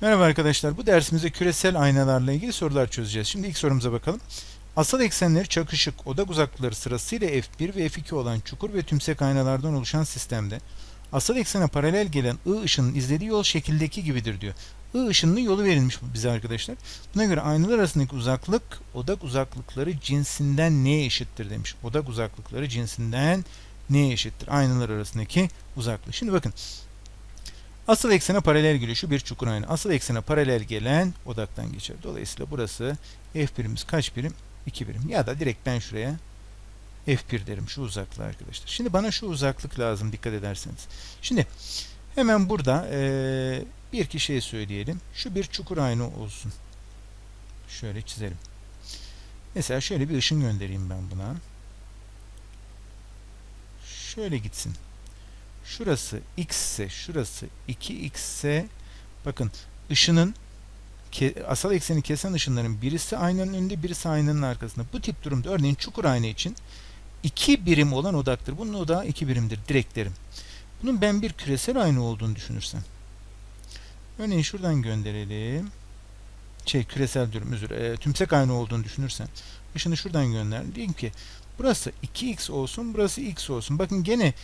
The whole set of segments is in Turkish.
Merhaba arkadaşlar. Bu dersimizde küresel aynalarla ilgili sorular çözeceğiz. Şimdi ilk sorumuza bakalım. Asal eksenleri çakışık odak uzaklıkları sırasıyla f1 ve f2 olan çukur ve tümsek aynalardan oluşan sistemde asal eksene paralel gelen I ışının izlediği yol şekildeki gibidir diyor. I ışınının yolu verilmiş bize arkadaşlar. Buna göre aynalar arasındaki uzaklık odak uzaklıkları cinsinden neye eşittir demiş. Odak uzaklıkları cinsinden neye eşittir? Aynalar arasındaki uzaklık. Şimdi bakın Asıl eksene paralel geliyor. Şu bir çukur ayna. Asıl eksene paralel gelen odaktan geçer. Dolayısıyla burası f1'imiz kaç birim? 2 birim. Ya da direkt ben şuraya f1 derim. Şu uzaklığı arkadaşlar. Şimdi bana şu uzaklık lazım dikkat ederseniz. Şimdi hemen burada eee, bir iki şey söyleyelim. Şu bir çukur ayna olsun. Şöyle çizelim. Mesela şöyle bir ışın göndereyim ben buna. Şöyle gitsin. Şurası x ise şurası 2x ise bakın ışının asal ekseni kesen ışınların birisi aynanın önünde birisi aynanın arkasında. Bu tip durumda örneğin çukur ayna için 2 birim olan odaktır. Bunun odağı 2 birimdir direkt derim. Bunun ben bir küresel ayna olduğunu düşünürsem. Örneğin şuradan gönderelim. Şey küresel diyorum özür e, tümsek ayna olduğunu düşünürsen. Işını şuradan gönder. Diyeyim ki burası 2x olsun burası x olsun. Bakın gene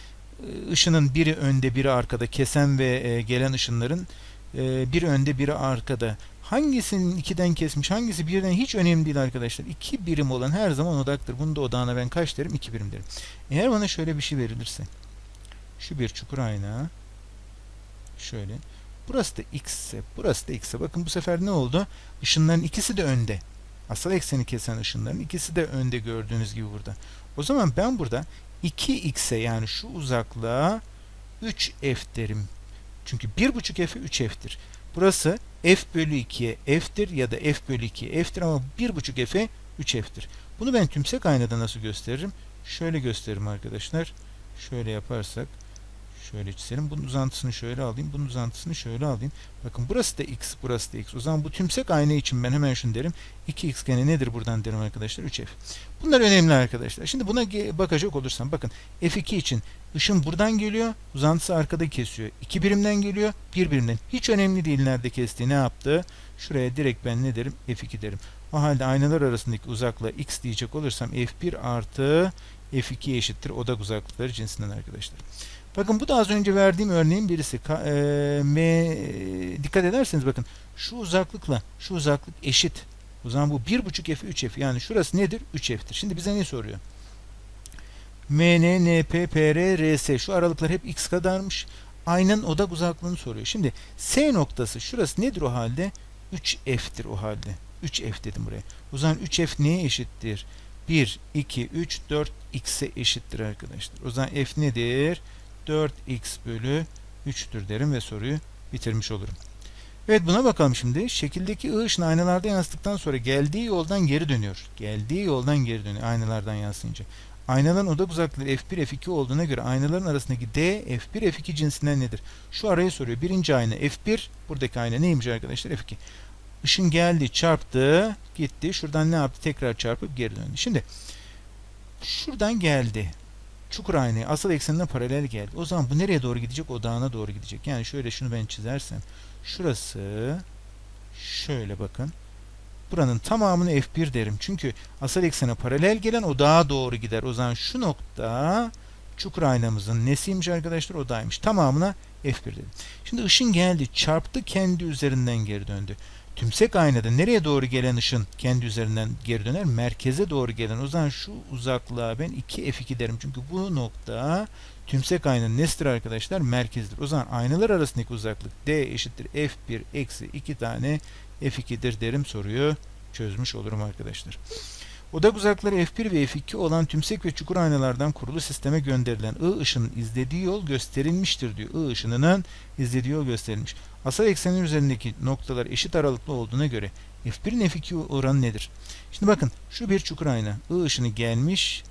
ışının biri önde biri arkada kesen ve e, gelen ışınların e, biri önde biri arkada. Hangisinin ikiden kesmiş hangisi birden hiç önemli değil arkadaşlar. İki birim olan her zaman odaktır. Bunun da odağına ben kaç derim? İki birim derim. Eğer bana şöyle bir şey verilirse şu bir çukur ayna şöyle. Burası da x ise burası da x ise bakın bu sefer ne oldu? Işınların ikisi de önde. Asal ekseni kesen ışınların ikisi de önde gördüğünüz gibi burada. O zaman ben burada 2x'e yani şu uzaklığa 3f derim. Çünkü 1.5 f'e 3f'tir. Burası f bölü 2'ye f'tir ya da f bölü 2'ye f'tir ama 1.5 f'e 3f'tir. Bunu ben tümsek aynada nasıl gösteririm? Şöyle gösteririm arkadaşlar. Şöyle yaparsak şöyle çizelim. Bunun uzantısını şöyle alayım. Bunun uzantısını şöyle alayım. Bakın burası da x, burası da x. O zaman bu tümsek ayna için ben hemen şunu derim. 2x gene nedir buradan derim arkadaşlar? 3f. Bunlar önemli arkadaşlar. Şimdi buna bakacak olursam bakın f2 için ışın buradan geliyor. Uzantısı arkada kesiyor. 2 birimden geliyor. 1 birimden. Hiç önemli değil nerede kestiği, ne yaptığı. Şuraya direkt ben ne derim? f2 derim. O halde aynalar arasındaki uzaklığa x diyecek olursam f1 artı f2 eşittir odak uzaklıkları cinsinden arkadaşlar. Bakın bu da az önce verdiğim örneğin birisi. E, m dikkat ederseniz bakın şu uzaklıkla şu uzaklık eşit. O zaman bu 1.5 f 3 f yani şurası nedir? 3 f'tir. Şimdi bize ne soruyor? M, N, N, P, P, R, R, S şu aralıklar hep x kadarmış. Aynanın odak uzaklığını soruyor. Şimdi S noktası şurası nedir o halde? 3 f'tir o halde. 3 f dedim buraya. O zaman 3 f neye eşittir? 1, 2, 3, 4 x'e eşittir arkadaşlar. O zaman f nedir? 4x bölü 3'tür derim ve soruyu bitirmiş olurum. Evet buna bakalım şimdi. Şekildeki I ışını aynalarda yansıttıktan sonra geldiği yoldan geri dönüyor. Geldiği yoldan geri dönüyor aynalardan yansıyınca. Aynaların odak uzaklığı f1 f2 olduğuna göre aynaların arasındaki d f1 f2 cinsinden nedir? Şu arayı soruyor. Birinci ayna f1. Buradaki ayna neymiş arkadaşlar? f2. Işın geldi, çarptı, gitti. Şuradan ne yaptı? Tekrar çarpıp geri döndü. Şimdi şuradan geldi çukur aynaya asal eksenine paralel geldi. O zaman bu nereye doğru gidecek? Odağına doğru gidecek. Yani şöyle şunu ben çizersem şurası şöyle bakın. Buranın tamamını F1 derim. Çünkü asal eksene paralel gelen odağa doğru gider. O zaman şu nokta çukur aynamızın nesiymiş arkadaşlar? Odağıymış. Tamamına F1 dedim. Şimdi ışın geldi, çarptı, kendi üzerinden geri döndü. Tümsek aynada nereye doğru gelen ışın kendi üzerinden geri döner? Merkeze doğru gelen. O zaman şu uzaklığa ben 2F2 derim. Çünkü bu nokta tümsek aynanın nesidir arkadaşlar? Merkezdir. O zaman aynalar arasındaki uzaklık D eşittir F1 eksi 2 tane F2'dir derim soruyu çözmüş olurum arkadaşlar. Odak uzakları F1 ve F2 olan tümsek ve çukur aynalardan kurulu sisteme gönderilen I ışının izlediği yol gösterilmiştir diyor. I ışınının izlediği yol gösterilmiş. Asal eksenin üzerindeki noktalar eşit aralıklı olduğuna göre F1'in F2 oranı nedir? Şimdi bakın şu bir çukur ayna. I ışını gelmiş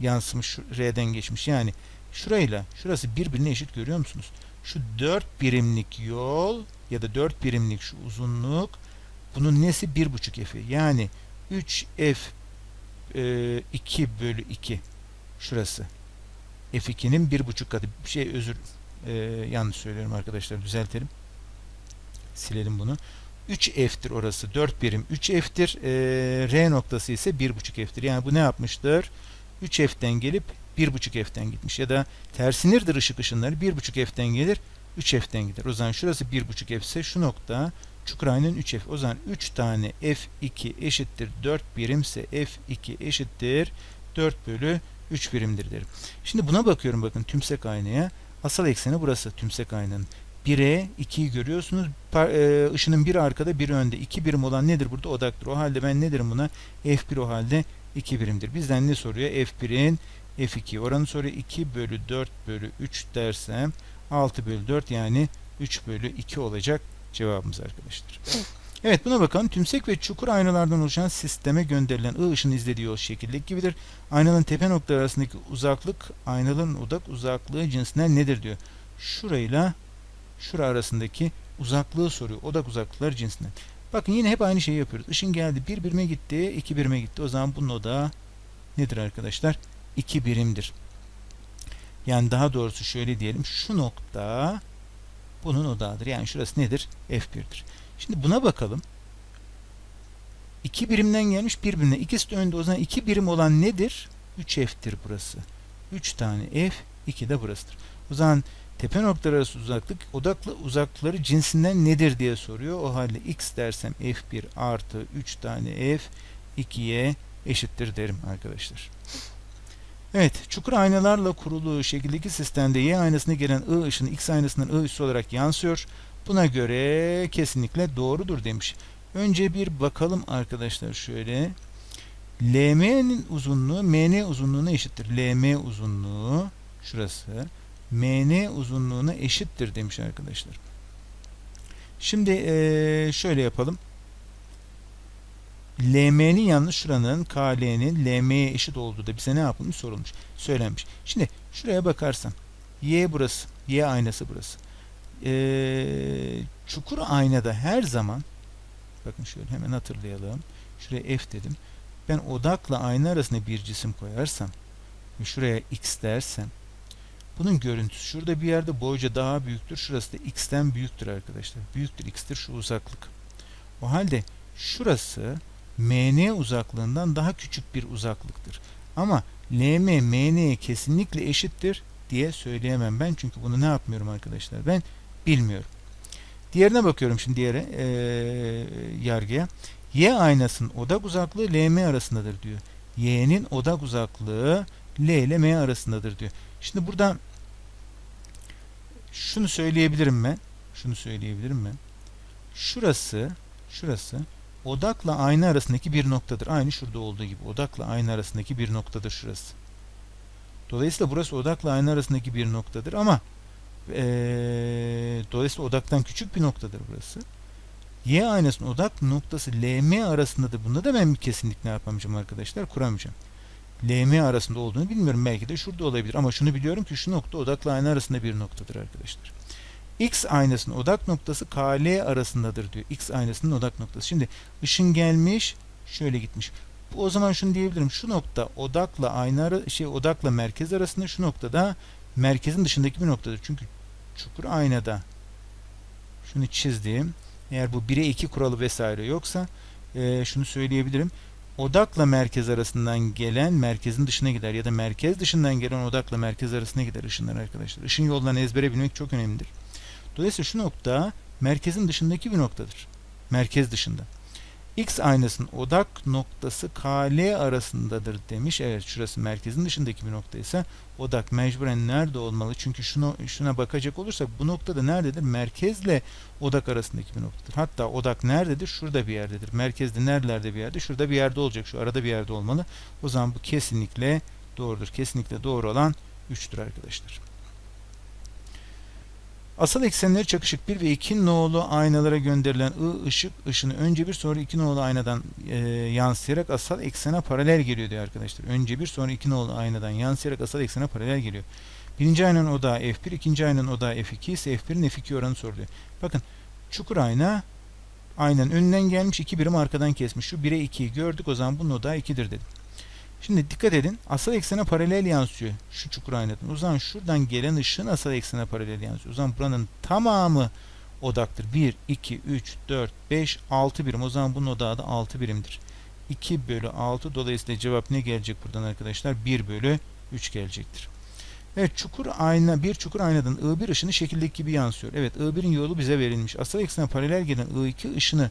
yansımış R'den geçmiş. Yani şurayla şurası birbirine eşit görüyor musunuz? Şu 4 birimlik yol ya da 4 birimlik şu uzunluk bunun nesi 1.5 F'i. Yani 3F e, 2 bölü 2 şurası. F2'nin 1.5 katı. Bir şey özür e, yanlış söylüyorum arkadaşlar düzeltelim. Silelim bunu. 3F'tir orası. 4 birim 3F'tir. Ee, R noktası ise 1.5 F'tir. Yani bu ne yapmıştır? 3F'den gelip 1.5 F'den gitmiş. Ya da tersinirdir ışık ışınları. 1.5 F'den gelir 3F'den gider. O zaman şurası 1.5 F ise şu nokta Çukuray'ın 3F. O zaman 3 tane F2 eşittir 4 birimse F2 eşittir 4 bölü 3 birimdir derim. Şimdi buna bakıyorum bakın tümsek aynaya. Asal ekseni burası tümsek aynanın. 1'e 2'yi görüyorsunuz. Par, e, biri arkada biri önde. 2 birim olan nedir burada? Odaktır. O halde ben ne derim buna? F1 o halde 2 birimdir. Bizden ne soruyor? F1'in F2 oranı soruyor. 2 bölü 4 bölü 3 dersem 6 bölü 4 yani 3 bölü 2 olacak cevabımız arkadaşlar. Evet buna bakalım. Tümsek ve çukur aynalardan oluşan sisteme gönderilen ı ışın izlediği yol şekildeki gibidir. Aynanın tepe noktaları arasındaki uzaklık aynanın odak uzaklığı cinsinden nedir diyor. Şurayla şura arasındaki uzaklığı soruyor. Odak uzaklıkları cinsinden. Bakın yine hep aynı şeyi yapıyoruz. Işın geldi bir birime gitti, iki birime gitti. O zaman bunun odağı nedir arkadaşlar? 2 birimdir. Yani daha doğrusu şöyle diyelim. Şu nokta bunun odağıdır. Yani şurası nedir? F1'dir. Şimdi buna bakalım. 2 birimden gelmiş bir birimden. İkisi de önde. O zaman 2 birim olan nedir? 3F'tir burası. 3 tane F, 2 de burasıdır. O zaman tepe noktaları arası uzaklık odaklı uzaklıkları cinsinden nedir diye soruyor. O halde x dersem F1 artı 3 tane F 2'ye eşittir derim arkadaşlar. Evet, çukur aynalarla kurulu şekildeki sistemde Y aynasına gelen I ışını X aynasından I ışısı olarak yansıyor. Buna göre kesinlikle doğrudur demiş. Önce bir bakalım arkadaşlar şöyle. LM'nin uzunluğu MN uzunluğuna eşittir. LM uzunluğu şurası MN uzunluğuna eşittir demiş arkadaşlar. Şimdi şöyle yapalım. LM'nin yalnız şuranın KL'nin LM'ye eşit olduğu da bize ne yapılmış sorulmuş. Söylenmiş. Şimdi şuraya bakarsam Y burası. Y aynası burası. Ee, çukur aynada her zaman bakın şöyle hemen hatırlayalım. Şuraya F dedim. Ben odakla ayna arasında bir cisim koyarsam ve şuraya X dersem bunun görüntüsü şurada bir yerde boyca daha büyüktür. Şurası da X'ten büyüktür arkadaşlar. Büyüktür X'tir şu uzaklık. O halde şurası MN uzaklığından daha küçük bir uzaklıktır. Ama LM MN'ye kesinlikle eşittir diye söyleyemem ben. Çünkü bunu ne yapmıyorum arkadaşlar? Ben bilmiyorum. Diğerine bakıyorum şimdi diğer e, yargıya. Y aynasının odak uzaklığı LM arasındadır diyor. Y'nin odak uzaklığı L ile M arasındadır diyor. Şimdi burada şunu söyleyebilirim ben. Şunu söyleyebilirim ben. Şurası, şurası odakla ayna arasındaki bir noktadır. Aynı şurada olduğu gibi. Odakla ayna arasındaki bir noktadır şurası. Dolayısıyla burası odakla ayna arasındaki bir noktadır ama ee, dolayısıyla odaktan küçük bir noktadır burası. Y aynasının odak noktası LM arasındadır. Bunda da ben bir kesinlik ne yapamayacağım arkadaşlar? Kuramayacağım. LM arasında olduğunu bilmiyorum. Belki de şurada olabilir. Ama şunu biliyorum ki şu nokta odakla ayna arasında bir noktadır arkadaşlar. X aynasının odak noktası KL arasındadır diyor. X aynasının odak noktası. Şimdi ışın gelmiş, şöyle gitmiş. O zaman şunu diyebilirim. Şu nokta odakla ayna şey odakla merkez arasında şu noktada merkezin dışındaki bir noktadır. Çünkü çukur aynada. Şunu çizdim. Eğer bu 1'e 2 kuralı vesaire yoksa e, şunu söyleyebilirim. Odakla merkez arasından gelen merkezin dışına gider ya da merkez dışından gelen odakla merkez arasına gider ışınlar arkadaşlar. Işın yollarını ezbere bilmek çok önemlidir. Dolayısıyla şu nokta merkezin dışındaki bir noktadır. Merkez dışında. X aynasının odak noktası KL arasındadır demiş. Evet şurası merkezin dışındaki bir nokta ise odak mecburen nerede olmalı? Çünkü şunu, şuna bakacak olursak bu noktada nerededir? Merkezle odak arasındaki bir noktadır. Hatta odak nerededir? Şurada bir yerdedir. Merkezde nerelerde bir yerde? Şurada bir yerde olacak. Şu arada bir yerde olmalı. O zaman bu kesinlikle doğrudur. Kesinlikle doğru olan 3'tür arkadaşlar. Asal eksenleri çakışık 1 ve 2 nolu aynalara gönderilen I ışık ışını önce bir sonra 2 nolu aynadan e, yansıyarak asal eksene paralel geliyor diyor arkadaşlar. Önce bir sonra 2 nolu aynadan yansıyarak asal eksene paralel geliyor. Birinci aynanın odağı F1, ikinci aynanın odağı F2 ise F1'in F2 oranı soruluyor. Bakın çukur ayna aynanın önünden gelmiş 2 birim arkadan kesmiş. Şu 1'e 2'yi gördük o zaman bunun odağı 2'dir dedim. Şimdi dikkat edin. Asal eksene paralel yansıyor. Şu çukur aynadan. O zaman şuradan gelen ışığın asal eksene paralel yansıyor. O zaman buranın tamamı odaktır. 1, 2, 3, 4, 5, 6 birim. O zaman bunun odağı da 6 birimdir. 2 bölü 6 dolayısıyla cevap ne gelecek buradan arkadaşlar? 1 bölü 3 gelecektir. Evet çukur ayna bir çukur aynadan I1 ışını şekildeki gibi yansıyor. Evet I1'in yolu bize verilmiş. Asal eksene paralel gelen I2 ışını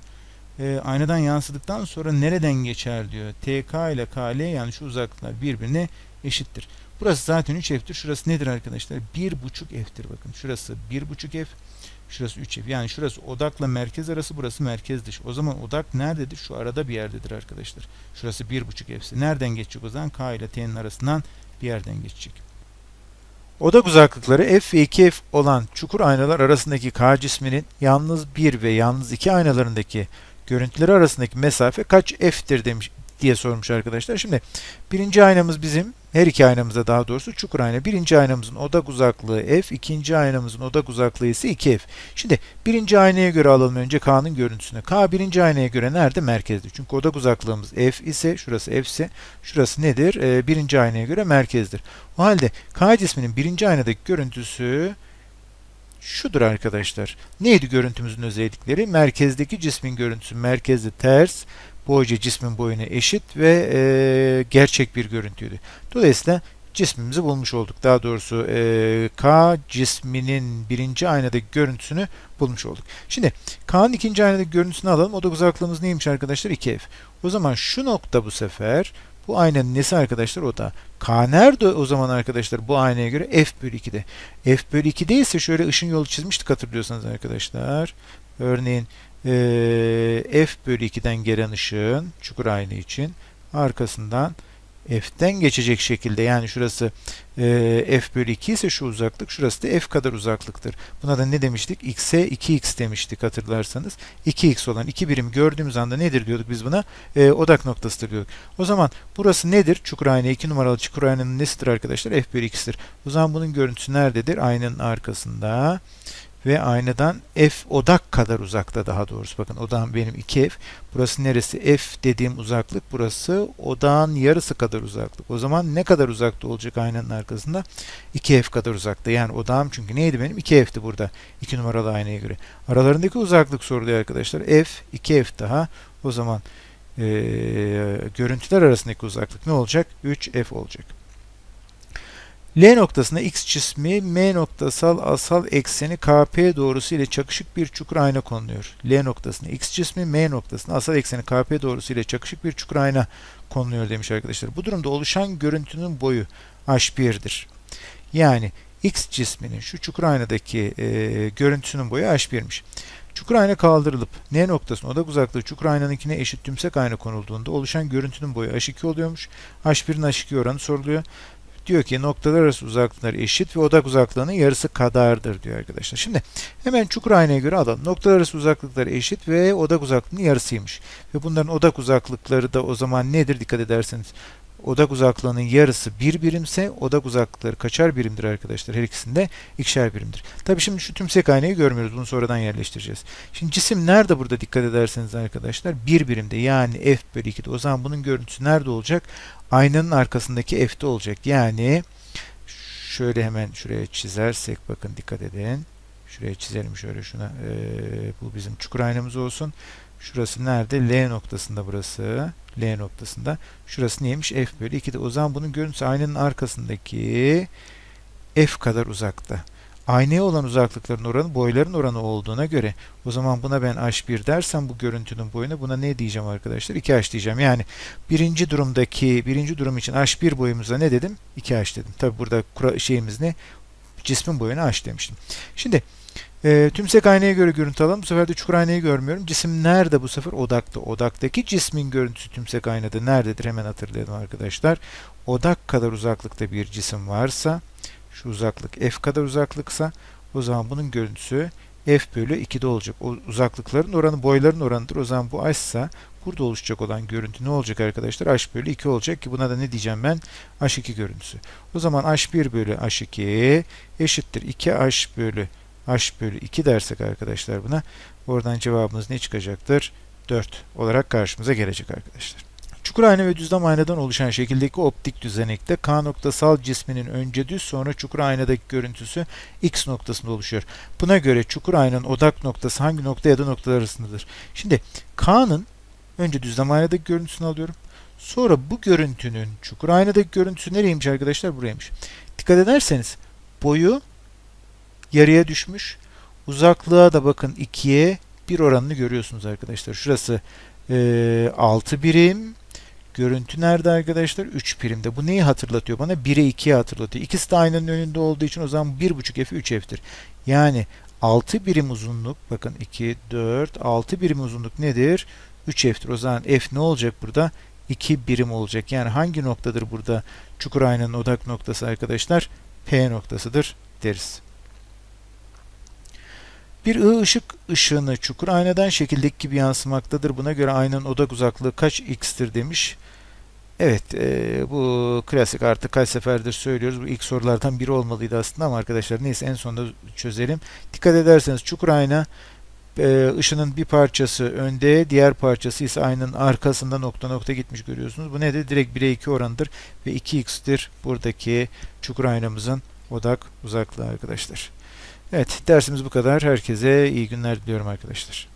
e, aynadan yansıdıktan sonra nereden geçer diyor. TK ile KL yani şu uzaklıklar birbirine eşittir. Burası zaten 3F'tir. Şurası nedir arkadaşlar? 1.5 F'tir bakın. Şurası 1.5 F. Şurası 3F. Yani şurası odakla merkez arası burası merkez dış. O zaman odak nerededir? Şu arada bir yerdedir arkadaşlar. Şurası 1.5 F'si. Nereden geçecek o zaman? K ile T'nin arasından bir yerden geçecek. Odak uzaklıkları f ve 2f olan çukur aynalar arasındaki K cisminin yalnız 1 ve yalnız 2 aynalarındaki görüntüleri arasındaki mesafe kaç f'tir demiş diye sormuş arkadaşlar. Şimdi birinci aynamız bizim her iki aynamızda daha doğrusu çukur ayna. Birinci aynamızın odak uzaklığı f, ikinci aynamızın odak uzaklığı ise 2f. Şimdi birinci aynaya göre alalım önce K'nın görüntüsünü. K birinci aynaya göre nerede? Merkezde. Çünkü odak uzaklığımız f ise, şurası f ise, şurası nedir? Ee, birinci aynaya göre merkezdir. O halde K cisminin birinci aynadaki görüntüsü şudur arkadaşlar. Neydi görüntümüzün özellikleri? Merkezdeki cismin görüntüsü merkezde ters, boyca cismin boyuna eşit ve e, gerçek bir görüntüydü. Dolayısıyla cismimizi bulmuş olduk. Daha doğrusu e, K cisminin birinci aynadaki görüntüsünü bulmuş olduk. Şimdi K'nın ikinci aynadaki görüntüsünü alalım. Odak uzaklığımız neymiş arkadaşlar? 2F. O zaman şu nokta bu sefer bu aynanın nesi arkadaşlar? O da K nerede o zaman arkadaşlar bu aynaya göre? F bölü 2'de. F bölü 2'de ise şöyle ışın yolu çizmiştik hatırlıyorsanız arkadaşlar. Örneğin e, F bölü 2'den gelen ışığın çukur ayna için arkasından F'ten geçecek şekilde yani şurası e, F bölü 2 ise şu uzaklık şurası da F kadar uzaklıktır. Buna da ne demiştik? X'e 2X demiştik hatırlarsanız. 2X olan iki birim gördüğümüz anda nedir diyorduk biz buna? E, odak noktasıdır diyorduk. O zaman burası nedir? Çukur ayna 2 numaralı çukur aynanın nesidir arkadaşlar? F bölü 2'sidir. O zaman bunun görüntüsü nerededir? Aynanın arkasında ve aynadan f odak kadar uzakta daha doğrusu. Bakın odağım benim 2f. Burası neresi? F dediğim uzaklık. Burası odağın yarısı kadar uzaklık. O zaman ne kadar uzakta olacak aynanın arkasında? 2f kadar uzakta. Yani odağım çünkü neydi benim? 2f'ti burada. 2 numaralı aynaya göre. Aralarındaki uzaklık soruluyor arkadaşlar. F, 2f daha. O zaman e, görüntüler arasındaki uzaklık ne olacak? 3f olacak. L noktasına X cismi M noktasal asal ekseni KP doğrusu ile çakışık bir çukur ayna konuluyor. L noktasına X cismi M noktasına asal ekseni KP doğrusu ile çakışık bir çukur ayna konuluyor demiş arkadaşlar. Bu durumda oluşan görüntünün boyu H1'dir. Yani X cisminin şu çukur aynadaki e, görüntüsünün boyu H1'miş. Çukur ayna kaldırılıp N noktasına odak uzaklığı çukur aynanınkine eşit tümsek ayna konulduğunda oluşan görüntünün boyu H2 oluyormuş. H1'in H2 oranı soruluyor diyor ki noktalar arası uzaklıklar eşit ve odak uzaklığının yarısı kadardır diyor arkadaşlar. Şimdi hemen çukur aynaya göre alalım. Noktalar arası uzaklıklar eşit ve odak uzaklığının yarısıymış. Ve bunların odak uzaklıkları da o zaman nedir dikkat ederseniz. Odak uzaklığının yarısı bir birimse odak uzaklıkları kaçar birimdir arkadaşlar? Her ikisinde ikişer birimdir. Tabi şimdi şu tümsek aynayı görmüyoruz. Bunu sonradan yerleştireceğiz. Şimdi cisim nerede burada dikkat ederseniz arkadaşlar? Bir birimde yani f bölü 2'de. O zaman bunun görüntüsü nerede olacak? Aynanın arkasındaki f'te olacak. Yani şöyle hemen şuraya çizersek bakın dikkat edin. Şuraya çizelim şöyle şuna. Ee, bu bizim çukur aynamız olsun. Şurası nerede? L noktasında burası. L noktasında. Şurası neymiş? F bölü 2'de. O zaman bunun görüntüsü aynanın arkasındaki F kadar uzakta. Aynaya olan uzaklıkların oranı boyların oranı olduğuna göre o zaman buna ben h1 dersem bu görüntünün boyuna buna ne diyeceğim arkadaşlar? 2h diyeceğim. Yani birinci durumdaki birinci durum için h1 boyumuza ne dedim? 2h dedim. Tabi burada şeyimiz ne? Cismin boyuna h demiştim. Şimdi e, tümsek aynaya göre görüntü alalım. Bu sefer de çukur aynayı görmüyorum. Cisim nerede bu sefer? Odakta. Odaktaki cismin görüntüsü tümsek aynada nerededir? Hemen hatırlayalım arkadaşlar. Odak kadar uzaklıkta bir cisim varsa şu uzaklık f kadar uzaklıksa o zaman bunun görüntüsü f bölü 2'de olacak. O uzaklıkların oranı boyların oranıdır. O zaman bu ise burada oluşacak olan görüntü ne olacak arkadaşlar? h bölü 2 olacak ki buna da ne diyeceğim ben? h2 görüntüsü. O zaman h1 bölü h2 eşittir 2h bölü h bölü 2 dersek arkadaşlar buna oradan cevabımız ne çıkacaktır? 4 olarak karşımıza gelecek arkadaşlar. Çukur ayna ve düzlem aynadan oluşan şekildeki optik düzenekte K noktasal cisminin önce düz sonra çukur aynadaki görüntüsü X noktasında oluşuyor. Buna göre çukur aynanın odak noktası hangi nokta ya da noktalar arasındadır? Şimdi K'nın önce düzlem aynadaki görüntüsünü alıyorum. Sonra bu görüntünün çukur aynadaki görüntüsü nereymiş arkadaşlar? Buraymış. Dikkat ederseniz boyu yarıya düşmüş. Uzaklığa da bakın 2'ye 1 oranını görüyorsunuz arkadaşlar. Şurası e, 6 birim. Görüntü nerede arkadaşlar? 3 birimde. Bu neyi hatırlatıyor bana? 1'e 2'ye hatırlatıyor. İkisi de aynanın önünde olduğu için o zaman 1.5 F 3 F'tir. Yani 6 birim uzunluk bakın 2, 4, 6 birim uzunluk nedir? 3 F'tir. O zaman F ne olacak burada? 2 birim olacak. Yani hangi noktadır burada çukur aynanın odak noktası arkadaşlar? P noktasıdır deriz. Bir I ışık ışığını çukur aynadan şekildeki gibi yansımaktadır. Buna göre aynanın odak uzaklığı kaç x'tir demiş. Evet, e, bu klasik artık kaç seferdir söylüyoruz. Bu ilk sorulardan biri olmalıydı aslında ama arkadaşlar neyse en sonunda çözelim. Dikkat ederseniz çukur ayna e, ışının bir parçası önde, diğer parçası ise aynanın arkasında nokta nokta gitmiş görüyorsunuz. Bu nedir? Direkt 1'e 2 oranıdır ve 2x'tir buradaki çukur aynamızın odak uzaklığı arkadaşlar. Evet, dersimiz bu kadar. Herkese iyi günler diliyorum arkadaşlar.